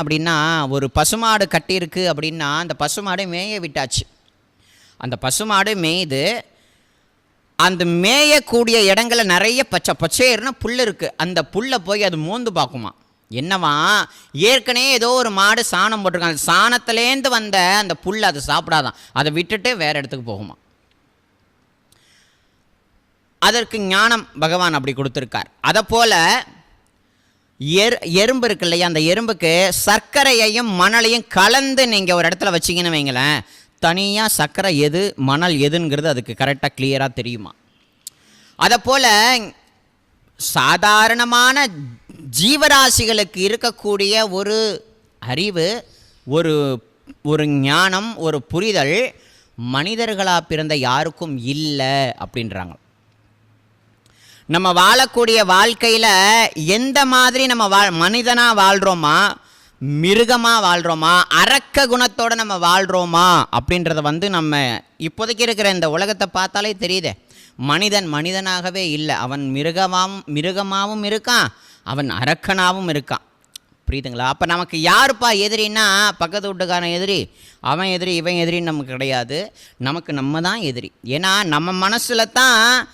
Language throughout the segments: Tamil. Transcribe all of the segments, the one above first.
அப்படின்னா ஒரு பசுமாடு கட்டியிருக்கு அப்படின்னா அந்த பசுமாடு மேய விட்டாச்சு. அந்த பசுமாடு மேயுது. அந்த மேயக்கூடிய இடங்கள நிறைய பச்சை பச்சையர்னா புல் இருக்குது அந்த புல்லை போய் அது மோந்து பார்க்குமா? என்னவா? ஏற்கனவே ஏதோ ஒரு மாடு சாணம் போட்டிருக்காங்க சாணத்துலேருந்து வந்த அந்த புல் அதை சாப்பிடாதான். அதை விட்டுட்டு வேறு இடத்துக்கு போகுமா? அதற்கு ஞானம் பகவான் அப்படி கொடுத்துருக்கார். அதை போல் எர் எறும்பு இருக்கு இல்லையா? அந்த எறும்புக்கு சர்க்கரையையும் மணலையும் கலந்து நீங்கள் ஒரு இடத்துல வச்சிங்கன்னு வைங்களேன் தனியாக சர்க்கரை எது மணல் எதுங்கிறது அதுக்கு கரெக்டாக கிளியராக தெரியுமா? அதை போல் சாதாரணமான ஜீவராசிகளுக்கு இருக்கக்கூடிய ஒரு அறிவு ஒரு ஒரு ஞானம் ஒரு புரிதல் மனிதர்களாக பிறந்த யாருக்கும் இல்லை அப்படின்றாங்க. நம்ம வாழக்கூடிய வாழ்க்கையில் எந்த மாதிரி நம்ம வா மனிதனாக வாழ்கிறோமா மிருகமாக வாழ்கிறோமா அரக்க குணத்தோடு நம்ம வாழ்கிறோமா அப்படின்றத வந்து நம்ம இப்போதைக்கு இருக்கிற இந்த உலகத்தை பார்த்தாலே தெரியுதே. மனிதன் மனிதனாகவே இல்லை. அவன் மிருகமாகவும் மிருகமாகவும் இருக்கான். அவன் அரக்கனாகவும் இருக்கான். புரியுதுங்களா? அப்போ நமக்கு யாருப்பா எதிரின்னா? பக்கத்து வீட்டுக்காரன் எதிரி அவன் எதிரி இவன் எதிரின்னு நமக்கு கிடையாது. நமக்கு நம்ம தான் எதிரி. ஏன்னா நம்ம மனசில் தான்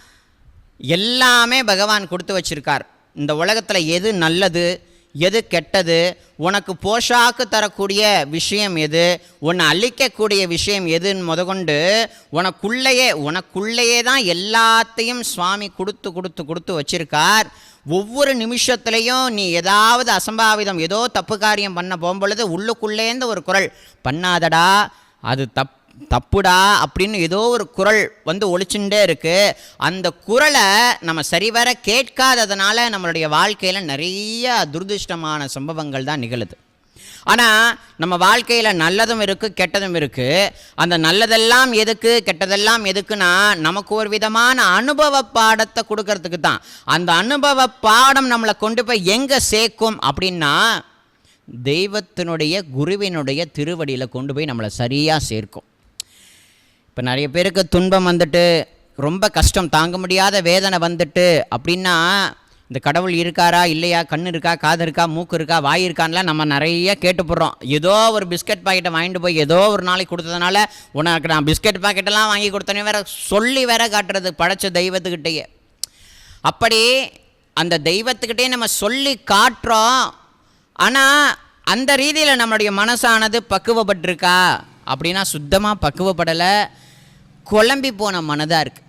எல்லாமே பகவான் கொடுத்து வச்சிருக்கார். இந்த உலகத்தில் எது நல்லது எது கெட்டது உனக்கு போஷாக்கு தரக்கூடிய விஷயம் எது உன்னை அழிக்கக்கூடிய விஷயம் எதுன்னு முதற்கொண்டு உனக்குள்ளேயே உனக்குள்ளேயே தான் எல்லாத்தையும் சுவாமி கொடுத்து கொடுத்து கொடுத்து வச்சிருக்கார். ஒவ்வொரு நிமிஷத்துலையும் நீ ஏதாவது அசம்பாவிதம் ஏதோ தப்பு காரியம் பண்ண போகும்பொழுது உள்ளுக்குள்ளேருந்து ஒரு குரல் பண்ணாதடா அது தப் தப்புடா அப்படின்னு ஏதோ ஒரு குரல் வந்து ஒழிச்சுட்டே இருக்குது அந்த குரலை நம்ம சரிவர கேட்காததுனால நம்மளுடைய வாழ்க்கையில் நிறைய துரதிருஷ்டமான சம்பவங்கள் தான் நிகழுது. ஆனால் நம்ம வாழ்க்கையில் நல்லதும் இருக்குது கெட்டதும் இருக்குது அந்த நல்லதெல்லாம் எதுக்கு கெட்டதெல்லாம் எதுக்குன்னா நமக்கு ஒரு விதமான அனுபவ பாடத்தை கொடுக்கறதுக்கு தான். அந்த அனுபவ பாடம் நம்மளை கொண்டு போய் எங்கே சேர்க்கும் அப்படின்னா தெய்வத்தினுடைய குருவினுடைய திருவடியில் கொண்டு போய் நம்மளை சரியாக சேர்க்கும். இப்போ நிறைய பேருக்கு துன்பம் வந்துட்டு ரொம்ப கஷ்டம் தாங்க முடியாத வேதனை வந்துட்டு அப்படின்னா இந்த கடவுள் இருக்காரா இல்லையா கண் இருக்கா காது இருக்கா மூக்கு இருக்கா வாய் இருக்கான்லாம் நம்ம நிறைய கேட்டு போடுறோம் ஏதோ ஒரு பிஸ்கட் பாக்கெட்டை வாங்கிட்டு போய் ஏதோ ஒரு நாளைக்கு கொடுத்ததுனால உனக்கு நான் பிஸ்கட் பாக்கெட்டெல்லாம் வாங்கி கொடுத்தனே வேற சொல்லி வேற காட்டுறது படைச்ச தெய்வத்துக்கிட்டேயே. அப்படி அந்த தெய்வத்துக்கிட்டே நம்ம சொல்லி காட்டுறோம். ஆனால் அந்த ரீதியில் நம்மளுடைய மனசானது பக்குவப்பட்டிருக்கா? அப்படின்னா சுத்தமாக பக்குவப்படலை. குழம்பி போன மனதாக இருக்குது